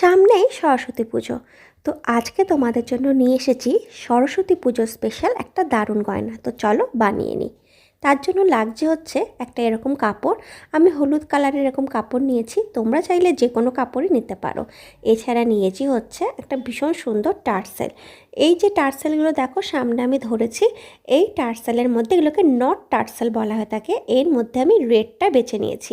সামনেই সরস্বতী পুজো। তো আজকে তোমাদের জন্য নিয়ে এসেছি সরস্বতী পুজো স্পেশাল একটা দারুণ গয়না। তো চলো বানিয়ে নিই। তার জন্য লাগছে হচ্ছে একটা এরকম কাপড়। আমি হলুদ কালারের এরকম কাপড় নিয়েছি। তোমরা চাইলে যে কোনো কাপড়ই নিতে পারো। এছাড়া নিয়েছি হচ্ছে একটা ভীষণ সুন্দর টার্সেল। এই যে টার্সেলগুলো দেখো, সামনে আমি ধরেছি, এই টার্সেলের মধ্যে এগুলোকে নট টার্সেল বলা হয়ে থাকে। এর মধ্যে আমি রেডটা বেছে নিয়েছি।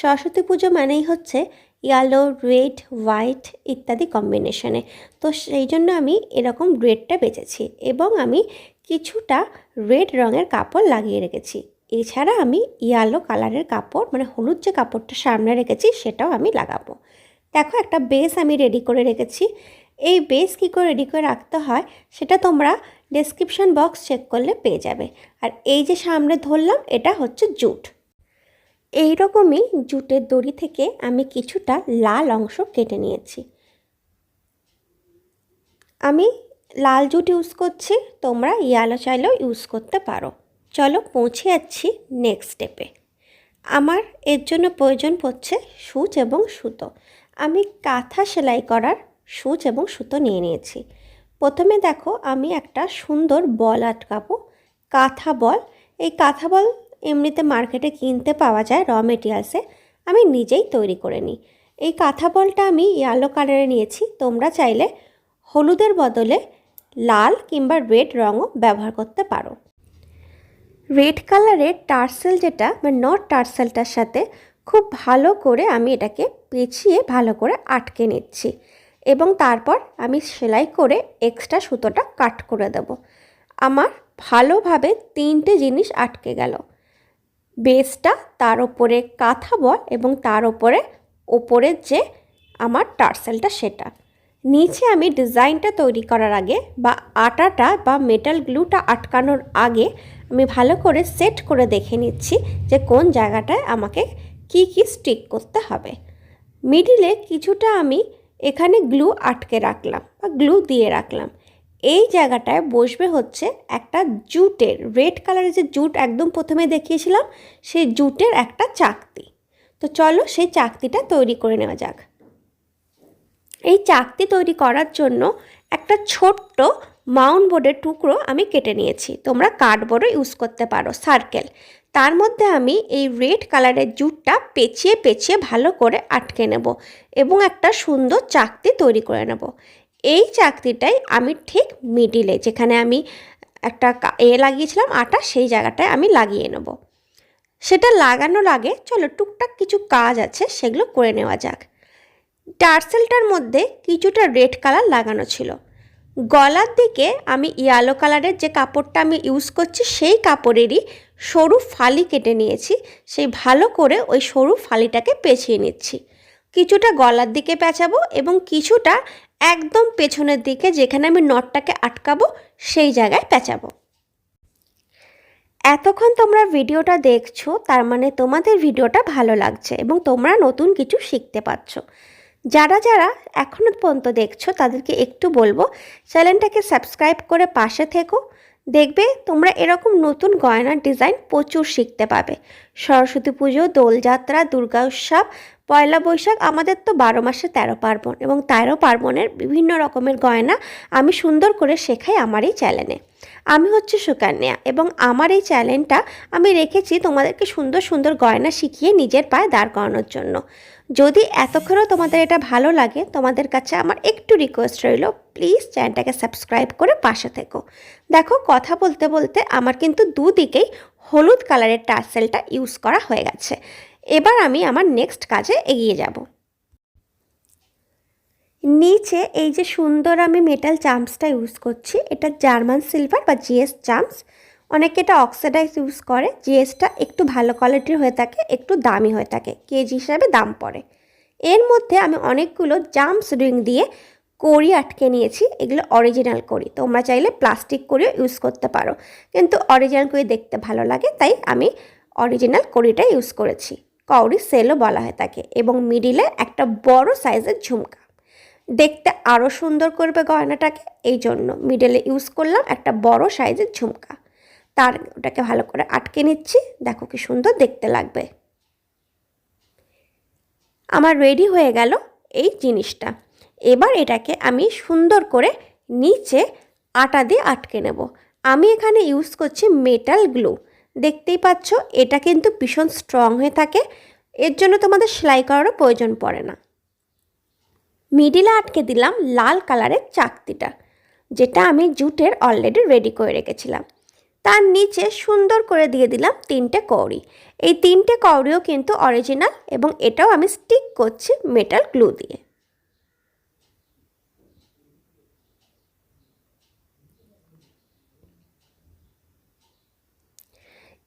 সরস্বতী পুজো মানেই হচ্ছে ইয়েলো রেড হোয়াইট ইত্যাদি কম্বিনেশনে তো সেই জন্য আমি এরকম রেডটা বেঁচেছি এবং আমি কিছুটা রেড রঙের কাপড় লাগিয়ে রেখেছি। এছাড়া আমি ইয়েলো কালারের কাপড় মানে হলুদ যে কাপড়টা সামনে রেখেছি সেটাও আমি লাগাবো। দেখো একটা বেস আমি রেডি করে রেখেছি। এই বেস কী করে রেডি করে রাখতে হয় সেটা তোমরা ডেসক্রিপশন বক্স চেক করলে পেয়ে যাবে। আর এই যে সামনে ধরলাম, এটা হচ্ছে জুট। এই রকমই জুটের দড়ি থেকে আমি কিছুটা লাল অংশ কেটে নিয়েছি। আমি লাল জুট ইউজ করছি, তোমরা ইয়ালো চাইলেও ইউজ করতে পারো। চলো পৌঁছে যাচ্ছি নেক্সট স্টেপে আমার এর জন্য প্রয়োজন পড়ছে সূচ এবং সুতো। আমি কাঁথা সেলাই করার সূচ এবং সুতো নিয়ে নিয়েছি। প্রথমে দেখো আমি একটা সুন্দর বল আটকাবো, কাঁথা বল। এই কাঁথা বল এমনিতে মার্কেটে কিনতে পাওয়া যায় র মেটেরিয়ালসে, আমি নিজেই তৈরি করে নিই। এই কাঁথা বলটা আমি ইয়েলো কালারে নিয়েছি, তোমরা চাইলে হলুদের বদলে লাল কিংবা রেড রঙও ব্যবহার করতে পারো। রেড কালারের টার্সেল যেটা, বা নট টার্সেলটার সাথে খুব ভালো করে আমি এটাকে পেঁচিয়ে ভালো করে আটকে নিচ্ছি এবং তারপর আমি সেলাই করে এক্সট্রা সুতোটা কাট করে দেব। আমার ভালোভাবে তিনটে জিনিস আটকে গেল। বেসটা তার ওপরে কাঁথা বল এবং তার ওপরে ওপরের যে আমার টার্সেলটা সেটা। নিচে আমি ডিজাইনটা তৈরি করার আগে বা আটাটা বা মেটাল গ্লুটা আটকানোর আগে আমি ভালো করে সেট করে দেখে নিচ্ছি যে কোন জায়গাটায় আমাকে কি কি স্টিক করতে হবে। মিডিলে কিছুটা আমি এখানে গ্লু আটকে রাখলাম বা গ্লু দিয়ে রাখলাম। এই জায়গাটায় বসবে হচ্ছে একটা জুটের, রেড কালারের যে জুট একদম প্রথমে দেখিয়েছিলাম, সেই জুটের একটা চাকতি। তো চলো সেই চাকতিটা তৈরি করে নেওয়া যাক। এই চাকতি তৈরি করার জন্য একটা ছোট্ট মাউন্ট বোর্ডের টুকরো আমি কেটে নিয়েছি। তোমরা কার্ডবোর্ডও ইউজ করতে পারো, সার্কেল। তার মধ্যে আমি এই রেড কালারের জুটটা পেঁচিয়ে পেঁচিয়ে ভালো করে আটকে নেব এবং একটা সুন্দর চাকতি তৈরি করে নেব। এই চাকতিটাই আমি ঠিক মিডিলে যেখানে আমি একটা এ লাগিয়েছিলাম আটা, সেই জায়গাটায় আমি লাগিয়ে নেব। সেটা লাগানোর আগে চলো টুকটাক কিছু কাজ আছে, সেগুলো করে নেওয়া যাক। টার্সেলটার মধ্যে কিছুটা রেড কালার লাগানো ছিল। গলার দিকে আমি ইয়েলো কালারের যে কাপড়টা আমি ইউজ করছি, সেই কাপড়েরই সরু ফালি কেটে নিয়েছি, সেই ভালো করে ওই সরু ফালিটাকে পেঁচিয়ে নিচ্ছি। কিছুটা গলার দিকে পেঁচাবো এবং কিছুটা একদম পেছনের দিকে যেখানে আমি নটটাকে আটকাবো, সেই জায়গায় পেঁচাবো। এতক্ষণ তোমরা ভিডিওটা দেখছ, তার মানে তোমাদের ভিডিওটা ভালো লাগছে এবং তোমরা নতুন কিছু শিখতে পারছ। যারা যারা এখনও পর্যন্ত দেখছ, তাদেরকে একটু বলব, চ্যানেলটাকে সাবস্ক্রাইব করে পাশে থেকো দেখবে তোমরা এরকম নতুন গয়নার ডিজাইন প্রচুর শিখতে পাবে। সরস্বতী পুজো, দোলযাত্রা, দুর্গা উৎসব, পয়লা বৈশাখ, আমাদের তো বারো মাসে তেরো পার্বণ এবং তেরো পার্বণের বিভিন্ন রকমের গয়না আমি সুন্দর করে শেখাই আমার এই চ্যানেলে। আমি হচ্ছে সুকন্যা এবং আমার এই চ্যানেলটা আমি রেখেছি তোমাদেরকে সুন্দর সুন্দর গয়না শিখিয়ে নিজের পায়ে দাঁড় করানোর জন্য। যদি এতক্ষণও তোমাদের এটা ভালো লাগে, তোমাদের কাছে আমার একটু রিকোয়েস্ট রইল প্লিজ চ্যানেলটাকে সাবস্ক্রাইব করে পাশে থেকো। দেখো, কথা বলতে বলতে আমার কিন্তু দুদিকেই হলুদ কালারের টার্সেলটা ইউজ করা হয়ে গেছে। এবার আমি আমার নেক্সট কাজে এগিয়ে যাব। নিচে এই যে সুন্দর আমি মেটাল চাম্পসটা ইউজ করছি, এটা জার্মান সিলভার বা জিএস চামস অনেকে এটা অক্সিডাইজ ইউজ করে জিএসটা একটু ভালো কোয়ালিটির হয়ে থাকে, একটু দামি হয়ে থাকে, কেজি হিসাবে দাম পড়ে। এর মধ্যে আমি অনেকগুলো জাম্পস রিং দিয়ে কড়ি আটকে নিয়েছি, এগুলো অরিজিনাল কড়ি, তোমরা চাইলে প্লাস্টিক কড়িও ইউজ করতে পারো, কিন্তু অরিজিনাল কড়ি দেখতে ভালো লাগে, তাই আমি অরিজিনাল কড়িটা ইউজ করেছি কৌড়ি সেলও বলা হয়ে থাকে, এবং মিডিলে একটা বড় সাইজের ঝুমকা। দেখতে আরও সুন্দর করবে গয়নাটাকে, এই জন্য মিডলে ইউজ করলাম একটা বড় সাইজের ঝুমকা। তার ওটাকে ভালো করে আটকে নিচ্ছি। দেখো কি সুন্দর দেখতে লাগবে। আমার রেডি হয়ে গেল এই জিনিসটা। এবার এটাকে আমি সুন্দর করে নিচে আটা দিয়ে আটকে নেব। আমি এখানে ইউজ করছি মেটাল গ্লু দেখতেই পাচ্ছ, এটা কিন্তু ভীষণ স্ট্রং হয়ে থাকে। এর জন্য তোমাদের সেলাই করারও প্রয়োজন পড়ে না। মিডিলে আটকে দিলাম লাল কালারের চাকতিটা, যেটা আমি জুটের অলরেডি রেডি করে রেখেছিলাম। তার নিচে সুন্দর করে দিয়ে দিলাম তিনটে কৌড়ি এই তিনটে কৌড়িও কিন্তু অরিজিনাল এবং এটাও আমি স্টিক করছি মেটাল গ্লু দিয়ে।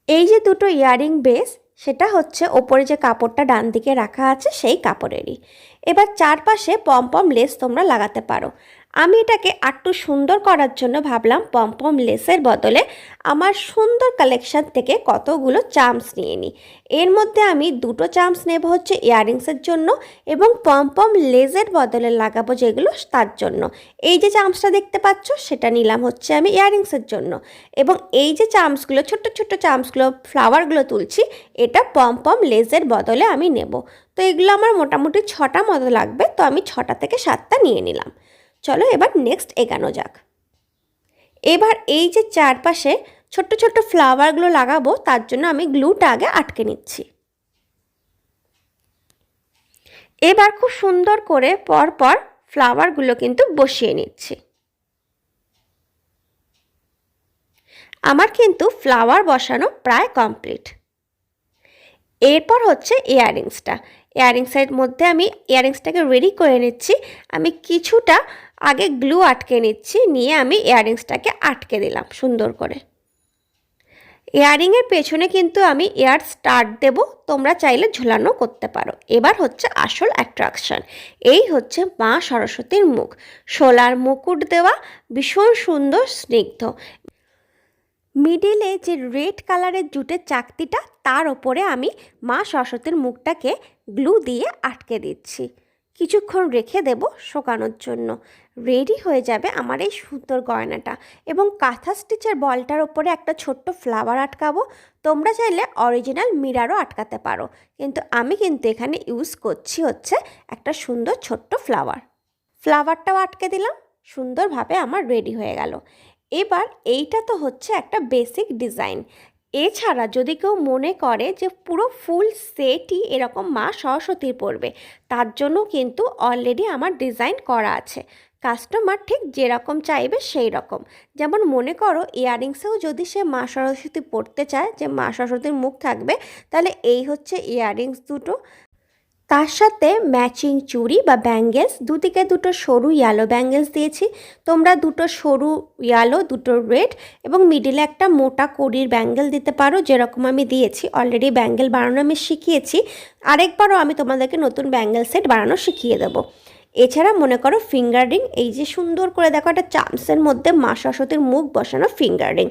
এই যে দুটো ইয়ারিং বেস, সেটা হচ্ছে ওপরে যে কাপড়টা ডান দিকে রাখা আছে সেই কাপড়েরই। এবার চারপাশে পম লেস তোমরা লাগাতে পারো। আমি এটাকে আরটু সুন্দর করার জন্য ভাবলাম পম্পম লেসের বদলে আমার সুন্দর কালেকশান থেকে কতগুলো চামস নিয়ে নিই। এর মধ্যে আমি দুটো চামস নেব হচ্ছে ইয়াররিংসের জন্য এবং পম্পম লেসের বদলে লাগাবো যেগুলো তার জন্য। এই যে চামসটা দেখতে পাচ্ছ, সেটা নিলাম হচ্ছে আমি ইয়াররিংসের জন্য। এবং এই যে চামসগুলো ছোট্ট ছোট্ট চামসগুলো ফ্লাওয়ারগুলো তুলছি, এটা পম্পম লেসের বদলে আমি নেব। তো এগুলো আমার মোটামুটি ছটা মতো লাগবে, তো আমি ছটা থেকে সাতটা নিয়ে নিলাম। চলো এবার নেক্সট এগানো যাক। এবার এই যে চারপাশে ছোট্ট ছোট্ট ফ্লাওয়ারগুলো লাগাবো, তার জন্য আমি গ্লুটা আগে আটকে নিচ্ছি। এবার খুব সুন্দর করে পরপর ফ্লাওয়ারগুলো কিন্তু বসিয়ে নিচ্ছি। আমার কিন্তু ফ্লাওয়ার বসানো প্রায় কমপ্লিট এরপর হচ্ছে ইয়াররিংসটা ইয়াররিংসের মধ্যে আমি ইয়াররিংসটাকে রেডি করে নিচ্ছি। আমি কিছুটা আগে গ্লু আটকে নিচ্ছি, নিয়ে আমি ইয়াররিংসটাকে আটকে দিলাম সুন্দর করে। ইয়াররিংয়ের পেছনে কিন্তু আমি এয়ার স্টার্ট দেব, তোমরা চাইলে ঝোলানো করতে পারো। এবার হচ্ছে আসল অ্যাট্রাকশন, এই হচ্ছে মা সরস্বতীর মুখ। সোলার মুকুট দেওয়া, ভীষণ সুন্দর স্নিগ্ধ। মিডিলে যে রেড কালারের জুটের চাকতিটা, তার ওপরে আমি মা সরস্বতীর মুখটাকে গ্লু দিয়ে আটকে দিচ্ছি। কিছুক্ষণ রেখে দেব শোকানোর জন্য। রেডি হয়ে যাবে আমার এই সুন্দর গয়নাটা এবং কাঁথা স্টিচের বলটার ওপরে একটা ছোট্ট ফ্লাওয়ার আটকাবো। তোমরা চাইলে অরিজিনাল মিরারও আটকাতে পারো। কিন্তু আমি কিন্তু এখানে ইউজ করছি হচ্ছে একটা সুন্দর ছোট্ট ফ্লাওয়ার। ফ্লাওয়ারটাও আটকে দিলাম, সুন্দরভাবে আমার রেডি হয়ে গেল। এবার এইটা তো হচ্ছে একটা বেসিক ডিজাইন। এছাড়া যদি কেউ মনে করে যে পুরো ফুল সেটই এরকম মা সরস্বতীর পড়বে তার জন্য কিন্তু অলরেডি আমার ডিজাইন করা আছে। কাস্টমার ঠিক যেরকম চাইবে সেই রকম। যেমন মনে করো ইয়াররিংসেও যদি সে মা সরস্বতী পড়তে চায়, যে মা সরস্বতীর মুখ থাকবে, তাহলে এই হচ্ছে ইয়াররিংস দুটো। তার সাথে ম্যাচিং চুড়ি বা ব্যাঙ্গেলস দুদিকে দুটো সরু ইয়ালো ব্যাঙ্গেলস দিয়েছি। তোমরা দুটো সরু ইয়ালো দুটো রেড এবং মিডিলে একটা মোটা কড়ির ব্যাঙ্গেল দিতে পারো, যেরকম আমি দিয়েছি। অলরেডি ব্যাঙ্গেল বানানো আমি শিখিয়েছি। আরেকবারও আমি তোমাদেরকে নতুন ব্যাঙ্গেল সেট বানানো শিখিয়ে দেবো। এছাড়া মনে করো ফিঙ্গার রিং এই যে সুন্দর করে দেখো একটা চামসের মধ্যে মা সরস্বতীর মুখ বসানো ফিঙ্গার রিং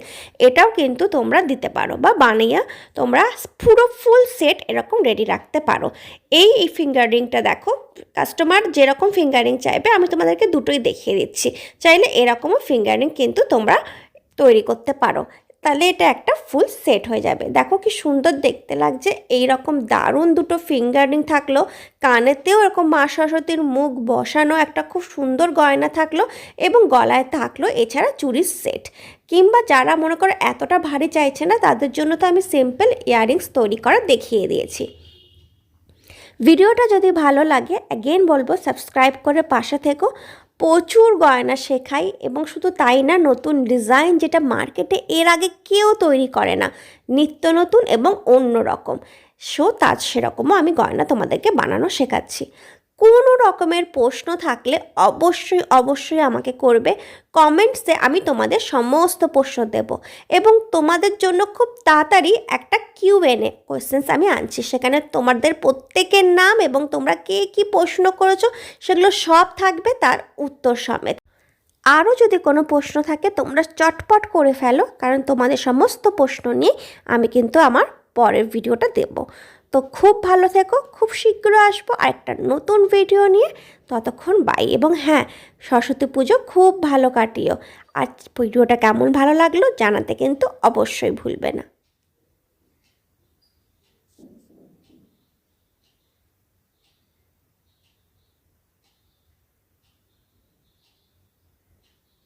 এটাও কিন্তু তোমরা দিতে পারো বা বানিয়ে তোমরা পুরো ফুল সেট এরকম রেডি রাখতে পারো। এই এই ফিঙ্গার রিংটা দেখো কাস্টমার যেরকম ফিঙ্গার চাইবে, আমি তোমাদেরকে দুটোই দেখিয়ে দিচ্ছি। চাইলে এরকমও ফিঙ্গার কিন্তু তোমরা তৈরি করতে পারো। তাহলে এটা একটা ফুল সেট হয়ে যাবে। দেখো কি সুন্দর দেখতে লাগছে। এই রকম দারুণ দুটো ফিঙ্গারিং থাকল। কানেতেও এরকম মা সরস্বতীর মুখ বসানো একটা খুব সুন্দর গয়না থাকল এবং গলায় থাকল এছাড়া চুরির সেট কিংবা যারা মনে করো এতটা ভারী চাইছে না, তাদের জন্য তো আমি সিম্পল ইয়াররিংস তৈরি করা দেখিয়ে দিয়েছি। ভিডিওটা যদি ভালো লাগে অ্যাগেন বলব সাবস্ক্রাইব করে পাশে থেকো। প্রচুর গয়না শেখাই এবং শুধু তাই না, নতুন ডিজাইন যেটা মার্কেটে এর আগে কেউ তৈরি করে না, নিত্য নতুন এবং অন্য রকম সো তাজ সেরকমও আমি গয়না তোমাদেরকে বানানো শেখাচ্ছি। কোনো রকমের প্রশ্ন থাকলে অবশ্যই অবশ্যই আমাকে করবে। কমেন্টসে আমি তোমাদের সমস্ত প্রশ্ন দেব এবং তোমাদের জন্য খুব তাড়াতাড়ি একটা কিউ এনে কোয়েশ্চেন্স আমি আনছি। সেখানে তোমাদের প্রত্যেকের নাম এবং তোমরা কে কী প্রশ্ন করেছ, সেগুলো সব থাকবে তার উত্তর সমেত। আরও যদি কোনো প্রশ্ন থাকে, তোমরা চটপট করে ফেলো, কারণ তোমাদের সমস্ত প্রশ্ন নিয়ে আমি কিন্তু আমার পরের ভিডিওটা দেবো। তো খুব ভালো থেকো, খুব শীঘ্র আসব আর একটা নতুন ভিডিও নিয়ে। ততক্ষণ বাই এবং হ্যাঁ সরস্বতী পুজো খুব ভালো কাটিও। আর ভিডিওটা কেমন ভালো লাগল জানাতে কিন্তু অবশ্যই ভুলবে না।